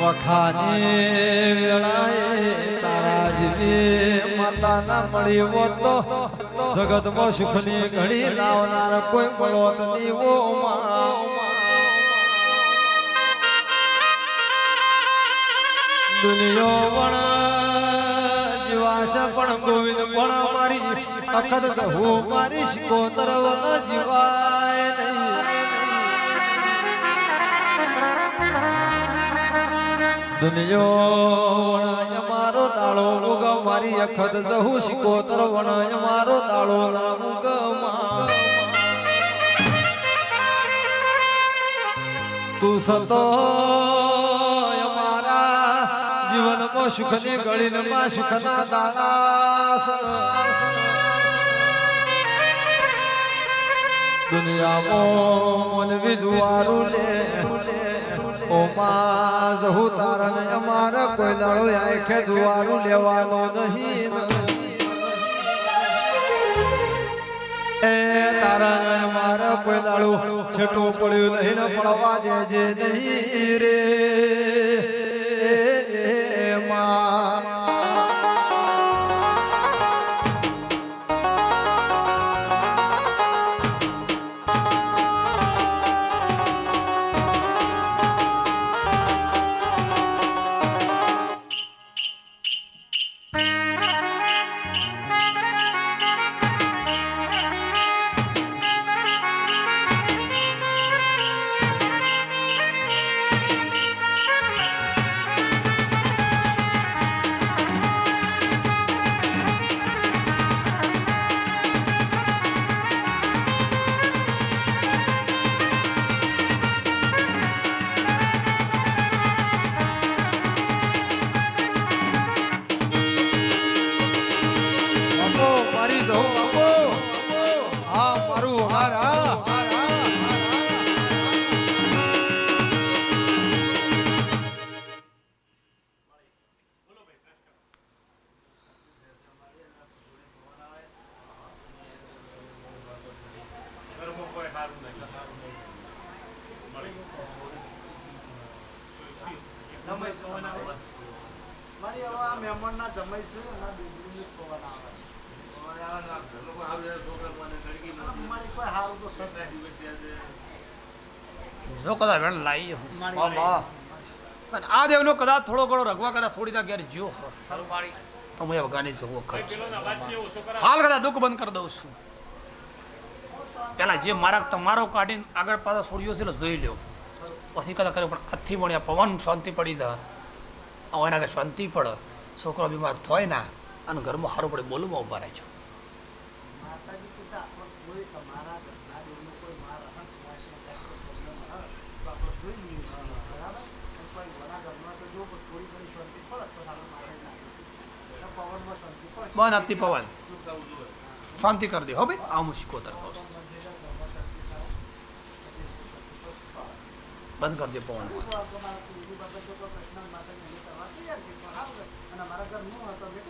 વખાની વેળાએ તારા જ માતા ના મળી વો તો જગતમાં સુખની ઘડી લાવનાર કોઈ મળોત નહીં વો દુનિયો પણ જીવાશ પણ ગોવિંદ પણ મારી અખત હું મારી શિકોતર જીવાય. દુનિયો વણાય મારો દાડો મુગ મારી અખત જહુ શિકોતર વણાય મારો દાડો ના મુગ તું સતો મારા જીવનમાં સુખની ગળીમાં સુખના દાણા દુનિયામાં મન વિજવારું લે. ઓ માં જહુ તારને અમારે કોઈ દાડો આંખે જુવારું લેવાનો નહીં. એ તારા અમારે કોઈ દાડો છેટું પડ્યું નહીં પડવા દેજે નહીં રે. જવું બાપો હા, મારું હાર. મારી હવે આ મહેમાનના જમાઈ છે, એના દીકરીને પવન આવે છે. જો કદાચ વેણ લાવી પણ આ દેવનો કદાચ થોડો ઘણો રગવા કદાચ થોડી ના ઘેર જો તો હું અફઘાની જવો ખર્ચ. હાલ કદાચ દુઃખ બંધ કરી દઉં છું. પેલા જે મારા તમારો કાઢીને આગળ પાછળ છોડ્યો છે એટલે જોઈ લ્યો. પછી કદાચ કર્યો પણ હાથથી મળ્યા પવન શાંતિ પડી દે. હવે એના આગળ શાંતિ પડે. છોકરો બીમાર થાય ના. અને ઘરમાં સારું પડે બોલવા ઊભા રહેજો. માતાજી કીધું આપણો કોઈ તમારા ઘરના કોઈ માર હશે ને વાસી કાંઈ કોઈ problem હશે, તો આપણે જોઈ લઈએ બરાબર કોઈ વડા ઘરમાં તો જો થોડી ઘણી શાંતિ પડે તો આપણે માતાજી નાખીએ. એટલે પવનમાં શાંતિ પડે. બંધ આપતી પવન શાંતિ કરી દે હો ભાઈ આ હું શીખોતર કહું છું. બંધ કરી દે પવન પ્રશ્ન